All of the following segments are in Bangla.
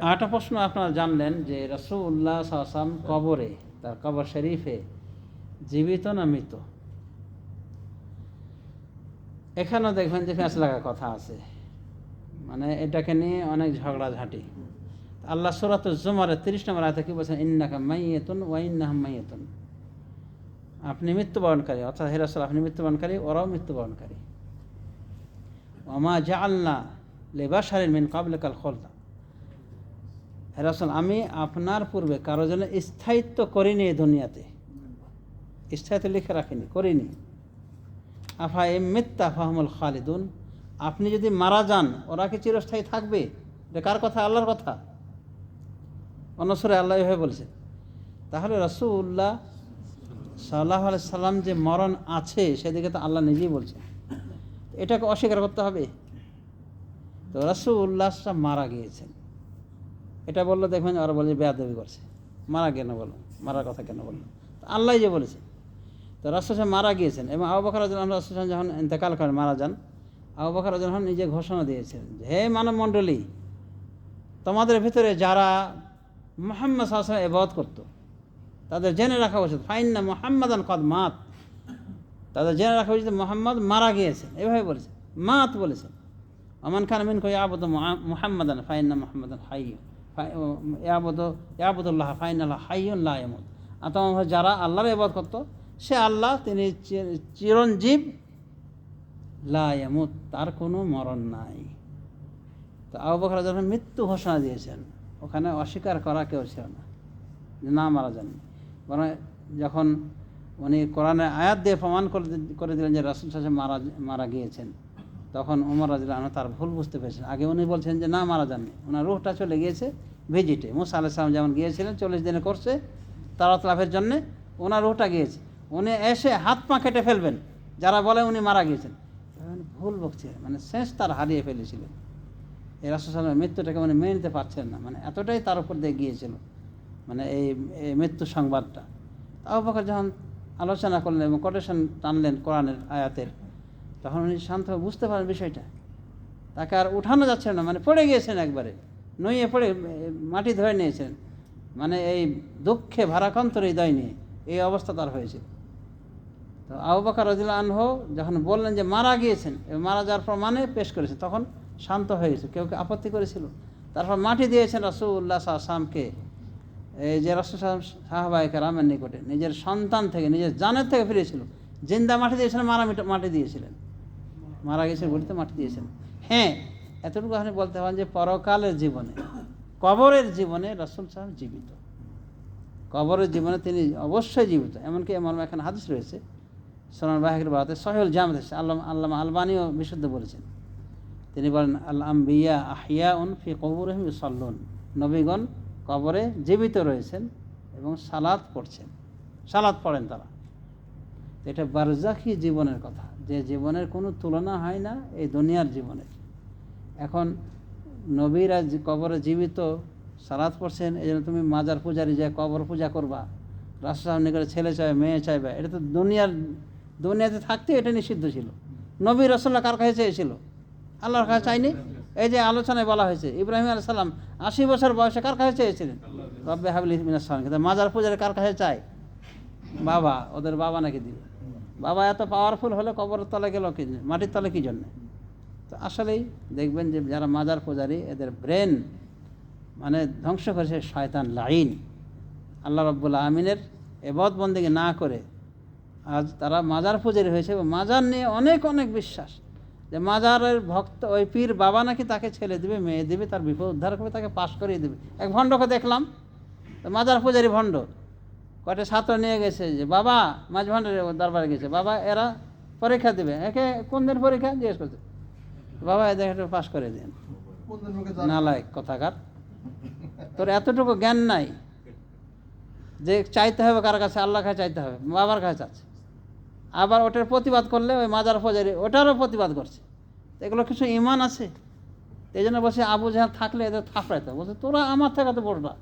আরেকটা প্রশ্ন আপনারা জানলেন যে রসুল্লাহ সাসাম কবরে, তার কবর শরীফে জীবিত না মৃত? এখানেও দেখবেন যে ফ্যাঁস লাগা কথা আছে। মানে এটাকে নিয়ে অনেক ঝগড়াঝাঁটি। আল্লাহ সুরাত জুমারে তিরিশ নম্বর আয়তে কি বলছেন? ইন্নাকা মাইয়েতুন ওয়াইন্নাহ মাইয়েতুন। আপনি মৃত্যুবরণকারী, অর্থাৎ হেরাসল আপনি মৃত্যুবরণকারী, ওরাও মৃত্যুবরণকারী। ওমা জাআলনা লেবাসারিন মিন কাবলেকাল খোলদা। হেরাসল আমি আপনার পূর্বে কারও জন্য স্থায়িত্ব করিনি এই দুনিয়াতে। স্থায়িত্ব লিখে রাখিনি, করিনি। আফা এম মিথ্যা ফাহমুল খালিদুন, আপনি যদি মারা যান, ওরা কি চিরস্থায়ী থাকবে? এটা কার কথা? আল্লাহর কথা। অনসরে আল্লাহ এভাবে বলছে, তাহলে রসুল্লাহ সাল্লাহ সাল্লাম যে মরণ আছে, সেদিকে তো আল্লাহ নিজেই বলছেন এটাকে অস্বীকার করতে হবে। তো রসুল্লাহ মারা গিয়েছেন। এটা বলল, দেখবেন ওরা বলে বেয়াদবি করছে। মারা কেন বলো মারার কথা কেন বলল? আল্লাহ যে বলেছে। তো রাসুল মারা গিয়েছেন এবং আবু বকর রাজন রাসুল যখন ইন্তেকাল করেন, মারা যান, আবু বকর যখন নিজে ঘোষণা দিয়েছেন হে মানব মণ্ডলী তোমাদের ভিতরে যারা মোহাম্মদ সাহসাম এবাদ করতো, তাদের জেনে রাখা উচিত ফাইন না মোহাম্মদান কদ মাত। তাদের জেনে রাখা উচিত, মোহাম্মদ মারা গিয়েছেন। এভাবে বলেছে, মাত বলেছেন আমান খান মিন কই আবদ মোহাম্মদান ফাইন না মোহাম্মদান হাই ইয়াবদ, ইয়াবদুল্লাহ ফাইন আল্লাহ হাইউল্লাহ এমদ আর যারা আল্লাহর এবাদ করতো, সে আল্লাহ, তিনি চির- চিরঞ্জীব লায়ামুত তার কোনো মরণ নাই। তো আবু বকর যখন মৃত্যু ঘোষণা দিয়েছেন, ওখানে অস্বীকার করা কেউ ছিল না না মারা যাননি। বরং যখন উনি কোরআনে আয়াত দিয়ে প্রমাণ করে করে দিলেন যে রাসুল সাহেব মারা মারা গিয়েছেন তখন উমর রাজিল আনহু তার ভুল বুঝতে পেরেছেন। আগে উনি বলছেন যে, না, মারা যাননি। ওনার রুহটা চলে গিয়েছে ভিজিটে। মুসা আলাইসালাম যেমন গিয়েছিলেন, চল্লিশ দিনে করছে তারাত লাভের জন্যে ওনার রুহটা গিয়েছে। উনি এসে হাত পা কেটে ফেলবেন। যারা বলে উনি মারা গিয়েছেন। ভুল বকছে মানে শেষ তার হারিয়ে ফেলেছিলেন এই রাসুসালামের মৃত্যুটাকে মানে মেনে নিতে পারছেন না। মানে এতটাই তার উপর দিয়ে গিয়েছিল মানে এই এই মৃত্যু সংবাদটা। তাও বকর যখন আলোচনা করলেন এবং কোটেশন টানলেন কোরআনের আয়াতের তখন উনি শান্তভাবে বুঝতে পারেন বিষয়টা। তাকে আর উঠানো যাচ্ছে না মানে পড়ে গিয়েছেন একবারে। নইয়ে পড়ে মাটি ধরে নিয়েছেন। মানে এই দুঃখে ভারাক্রান্ত হৃদয় নিয়ে এই অবস্থা তার হয়েছে। তো আবু বকর রাজিল আনহ যখন বললেন যে মারা গিয়েছেন মারা যাওয়ার পর মানে পেশ করেছে, তখন শান্ত হয়ে গেছে কেউ কেউ আপত্তি করেছিল? তারপর মাটি দিয়েছেন রসুল্লাহ সাহসামকে এই যে রসুল সাহাবাহিক রামের নিকটে, নিজের সন্তান থেকে, নিজের জানের থেকে ফিরেছিল। জিন্দা মাটি দিয়েছিলেন মারা মাটি দিয়েছিলেন। মারা গেছে বলতে মাটি দিয়েছেন। হ্যাঁ এতটুকু আপনি বলতে পারেন যে পরকালের জীবনে, কবরের জীবনে রসুল সাহেব জীবিত। কবরের জীবনে তিনি অবশ্যই জীবিত, এমনকি এমন এখানে হাদিস রয়েছে, সোনার বাহিকের বাড়াতে সহেল জামত এসেছে আল্লাহ, আল্লামা আলবানিও বিশুদ্ধ বলেছেন। তিনি বলেন আল আম্বিয়া আহিয়া উন ফি কবর সল্লুন নবীগণ কবরে জীবিত রয়েছেন এবং সালাদ পড়ছেন। সালাদ পড়েন তারা। এটা বারজাখি জীবনের কথা। যে জীবনের কোনো তুলনা হয় না, এই দুনিয়ার জীবনের এখন নবীরা কবরে জীবিত সালাদ পড়ছেন, এই জন্য তুমি মাজার পূজারি যায় কবর পূজা করবা রাস্তা নিকটে ছেলে চাইবে, মেয়ে চাইবে, এটা তো দুনিয়ার, দুনিয়াতে থাকতে এটা নিষিদ্ধ ছিল। নবী রসল্লাহ কার কাছে চেয়েছিল? আল্লাহর কাছে চাইনি এই যে আলোচনায় বলা হয়েছে, ইব্রাহিম আলাইহিস সালাম আশি বছর বয়সে কার কাছে চেয়েছিলেন? রব্বে হাবলি মিনাস কিন্তু মাজার পূজারি কার কাছে চায়? বাবা, ওদের বাবা নাকি দিবে। বাবা এত পাওয়ারফুল হলে কবরের তলে গেল কি? মাটির তলে কী জন্যে? তো আসলেই দেখবেন যে যারা মাজার পূজারি, এদের ব্রেন মানে ধ্বংস করেছে শয়তান লাইন। আল্লাহ রব্বুল আমিনের এবদ বন্দিকে না করে আজ তারা মাজার পূজারি হয়েছে এবং মাজার নিয়ে অনেক অনেক বিশ্বাস। যে মাজারের ভক্ত, ওই পীর বাবা নাকি তাকে ছেলে দিবে, মেয়ে দিবে, তার বিপদ উদ্ধার করবে, তাকে পাশ করিয়ে দেবে। এক ভণ্ডকে দেখলাম। তো মাজার পূজারি ভণ্ড। কয়টা ছাত্র নিয়ে গেছে যে বাবা মাঝ ভান্ডারে দরবারে গেছে। বাবা এরা পরীক্ষা দেবে। একে কোন দিন পরীক্ষা? জিজ্ঞেস করছে। বাবা এদের একটু পাশ করে দিন। নালায় কথাকার। তোর এতটুকু জ্ঞান নাই যে চাইতে হবে কার কাছে আল্লাহ কাছে চাইতে হবে বাবার কাছে চাচ্ছে। আবার ওটার প্রতিবাদ করলে ওই মাজার ফজারি ওটারও প্রতিবাদ করছে। এগুলো কিছু ইমান আছে? এই জন্য বসে আবু জাহাল থাকলে এদের থাপড়াইতে বলছে তোরা আমার থেকে তো বড়রা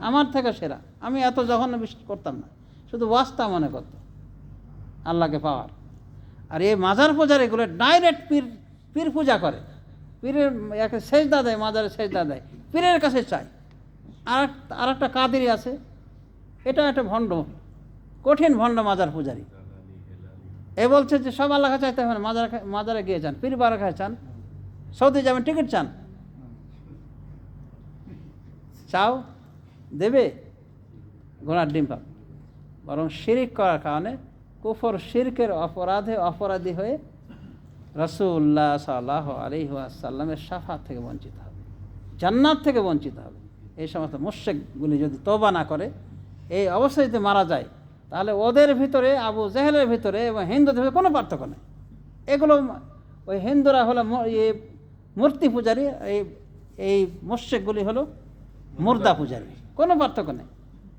আমার থেকে সেরা। আমি এত জঘন্য বিশ্বাস করতাম না। শুধু ওয়াস্তা মনে করতো। আল্লাহকে পাওয়ার। আর এই মাজার পূজার এগুলো ডাইরেক্ট পীর পীর পূজা করে। পীরের একে সেজদা দেয়, মাজারে সেজদা দেয়। পীরের কাছে চায়। আর আর একটা কাদেরি আছে। এটা একটা ভণ্ড কঠিন ভণ্ড মাজার পূজারি। এ বলছে যে, সব আল্লাহ চাইতে হবে মাজার মাজারে গিয়ে চান পীর বারাকায় চান। সৌদি যাবেন, টিকিট চান। চাও? দেবে? ঘোড়ার ডিম পাবে। বরং শিরিক করার কারণে কুফর, শিরকের অপরাধে অপরাধী হয়ে রসুল্লাহ সাল্লাহ আলিহাসাল্লামের সাফাত থেকে বঞ্চিত হবে। জান্নাত থেকে বঞ্চিত হবে। এই সমস্ত মুশেকগুলি যদি তোবা না করে, এই অবস্থায় যদি মারা যায়, তাহলে ওদের ভিতরে, আবু জেহেলের ভিতরে এবং হিন্দুদের ভিতরে কোনো পার্থক্য নেই। এগুলো ওই হিন্দুরা হলো এই মূর্তি পূজারী, এই এই মুশেকগুলি হলো মুর্দা পূজারী। কোনো পার্থক্য নেই।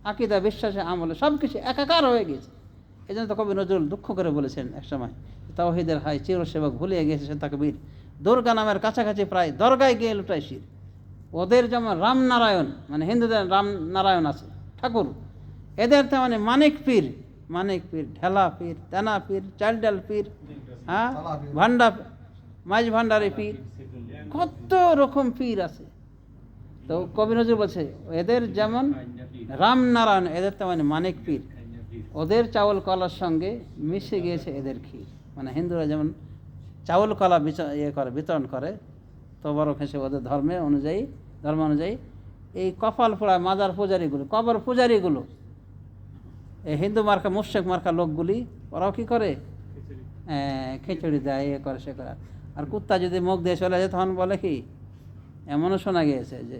আকিদা, বিশ্বাসে, আমলে সব কিছু একাকার হয়ে গিয়েছে। এই জন্য তো কবি নজরুল দুঃখ করে বলেছেন একসময় তাওহিদের হাই চিরসেবক ভুলিয়ে গিয়েছে সে তাকে বীর দুর্গা নামের কাছাকাছি প্রায় দরগায় গিয়ে লুটাই শির। ওদের যেমন রামনারায়ণ মানে হিন্দুদের রামনারায়ণ আছে, ঠাকুর। এদের তো মানে মানিক পীর মানিক পীর, ঢেলা পীর, তেনা পীর, চালডাল পীর হ্যাঁ ভান্ডা মাঝ ভান্ডারি পীর, কত রকম পীর আছে। তো কবি নজরুল বলছে, এদের যেমন রামনারায়ণ, এদের তো মানে মানিক পীর। ওদের চাউল কলার সঙ্গে মিশে গিয়েছে এদের ক্ষীর। মানে হিন্দুরা যেমন চাউল কলা ইয়ে করে, বিতরণ করে, তো বড় খেসে ওদের ধর্মে অনুযায়ী, ধর্ম অনুযায়ী এই কপাল পোড়া মাজার পূজারীগুলো, কবর পূজারীগুলো, এই হিন্দু মার্কা মুর্শেক মার্কা লোকগুলি, ওরাও কী করে? খিচুড়ি দেয় ইয়ে করে, সে করে। আর কুত্তা যদি মুখ দিয়ে চলে যায়, তখন বলে কি, এমনও শোনা গিয়েছে যে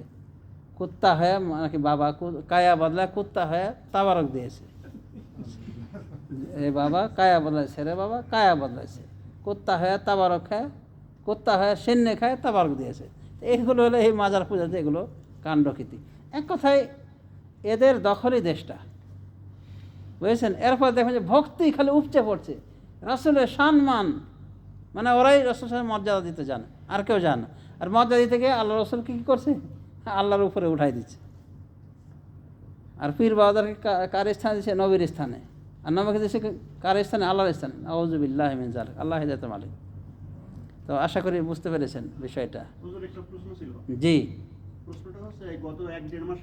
কুত্তা হয়ে মানে কি বাবা কায়া বদলায় কুত্তা হয়ে তাবারক দিয়েছে। এ বাবা কায়া বদলাইছে রে বাবা, কায়া বদলাইছে। কুত্তা হয়ে তাবারক খায়, কুত্তা হয়ে সেন্নে খায়, তাবারক দিয়েছে। এইগুলো হলো এই মাজার পূজাতে এগুলো কাণ্ডকীতি। এক কথায় এদের দখলই দেশটা। বুঝেছেন? এরপর দেখবেন যে ভক্তি খালি উপচে পড়ছে। রসুলের সম্মান মানে ওরাই রসুলের মর্যাদা দিতে জানে, আর কেউ জানে আর মর্যাদা দিতে গিয়ে আল্লাহ রসুল কী করছে? আল্লাহর উপরে উঠাই দিচ্ছে। আর পীর বাবাদারকে কার স্থানে দিচ্ছে নবীর স্থানে। আর নবীকে দিচ্ছে কার স্থানে? আল্লাহর স্থানে। আউজুবিল্লাহ মিনজাল আল্লাহ হেজাত মালিক। তো আশা করি বুঝতে পেরেছেন বিষয়টা। জি। প্রশ্নটা হচ্ছে গত এক দেড় মাস